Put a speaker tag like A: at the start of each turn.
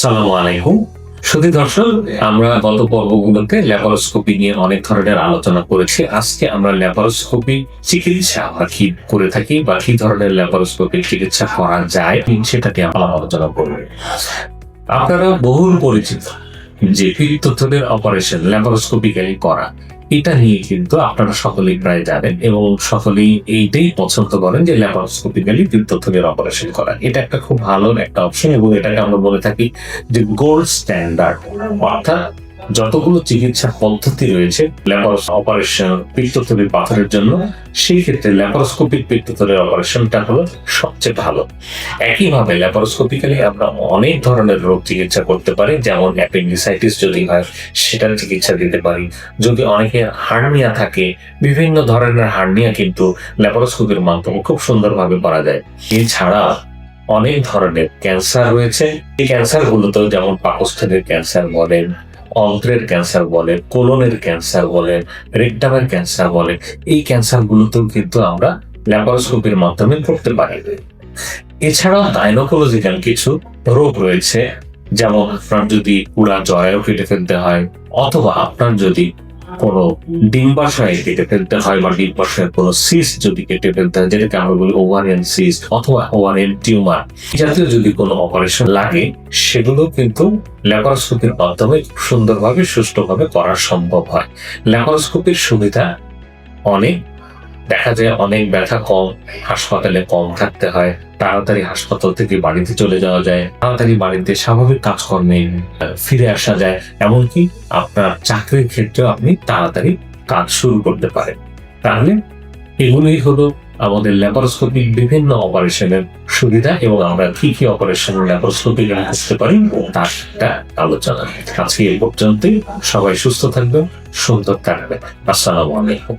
A: আসসালামু আলাইকুম। শুধু দর্শক, আমরা গত পর্বগুলোতে ল্যাপারোস্কোপি নিয়ে অনেক ধরনের আলোচনা করেছি। আজকে আমরা ল্যাপারোস্কোপি চিকিৎসা আমরা কি করে থাকি বা কি ধরনের ল্যাপারোস্কোপি চিকিৎসা করা যায়, সেটাকে আমরা আলোচনা করব। আপনারা বহুল পরিচিত যে পিত্তথনের অপারেশন ল্যাপারোস্কোপিক্যালি করা? এটা নিয়ে কিন্তু আপনারা সকলেই প্রায় জানেন এবং সকলেই এইটাই পছন্দ করেন যে ল্যাপারোস্কোপিক্যালি পিত্তথনের অপারেশন করা। এটা একটা খুব ভালো একটা অপশন এবং এটাকে আমরা বলে থাকি যে গোল্ড স্ট্যান্ডার্ড অর্থাৎ যতগুলো চিকিৎসা পদ্ধতি রয়েছে, ল্যাপারোস অপারেশন পিত্তথলির পাথরের জন্য, সেই ক্ষেত্রে ল্যাপারোস্কোপিক পিত্তথলির অপারেশনটা হলো সবচেয়ে ভালো। একইভাবে ল্যাপারোস্কোপিক্যালি আমরা অনেক ধরনের রোগ চিকিৎসা করতে পারি, যেমন অ্যাপেন্ডিসাইটিস যদি হয়, সেটার চিকিৎসা দিতে পারি। যদি অনেকে হার্নিয়া থাকে, বিভিন্ন ধরনের হার্নিয়া কিন্তু ল্যাপারোস্কোপির মাধ্যমে খুব সুন্দরভাবে করা যায়। এছাড়া অনেক ধরনের ক্যান্সার রয়েছে। এই ক্যান্সার গুলোতেও যেমন পাকস্থলীর ক্যান্সার বলেন অন্ত্রের ক্যান্সার বলে কোলনের ক্যান্সার বলে রেকটামের ক্যান্সার বলে এই ক্যান্সার গুলোতেও কিন্তু আমরা ল্যাপারোস্কোপির মাধ্যমে করতে পারি। এছাড়াও গাইনোকোলজিক্যাল কিছু রোগ রয়েছে, যেমন আপনার যদি পুরা জরায়ু কেটে ফেলতে হয়, অথবা আপনার যদি কোনো ডিম্বাশয় কেটে ফেলতে হয় বা ডিম্বাশয়ের কোনো সিস যদি কেটে ফেলতে হয়, যেটাকে আমরা বলি ওভারিয়ান সিস অথবা ওভারিয়ান টিউমার জাতীয় যদি কোনো অপারেশন লাগে, সেগুলো কিন্তু ল্যাপারোস্কোপির মাধ্যমে সুন্দরভাবে, সুষ্ঠুভাবে করা সম্ভব হয়। ল্যাপারোস্কোপির সুবিধা অনেক দেখা যায় অনেক ব্যথা কম, হাসপাতালে কম থাকতে হয়। তাড়াতাড়ি হাসপাতাল থেকে বাড়িতে চলে যাওয়া যায়। তাড়াতাড়ি বাড়িতে স্বাভাবিক কাজকর্মে ফিরে আসা যায়। এমনকি আপনার চাকরির ক্ষেত্রেও আপনি তাড়াতাড়ি কাজ শুরু করতে পারেন। তাহলে এগুলোই হলো আমাদের ল্যাপারোস্কোপিক বিভিন্ন অপারেশনের সুবিধা এবং আমরা কি কি অপারেশন ল্যাপারোস্কোপিক করতে পারি, তার একটা আলোচনা। আজকে এই পর্যন্তই। সবাই সুস্থ থাকবেন, সুন্দর থাকবেন। আসসালামু আলাইকুম।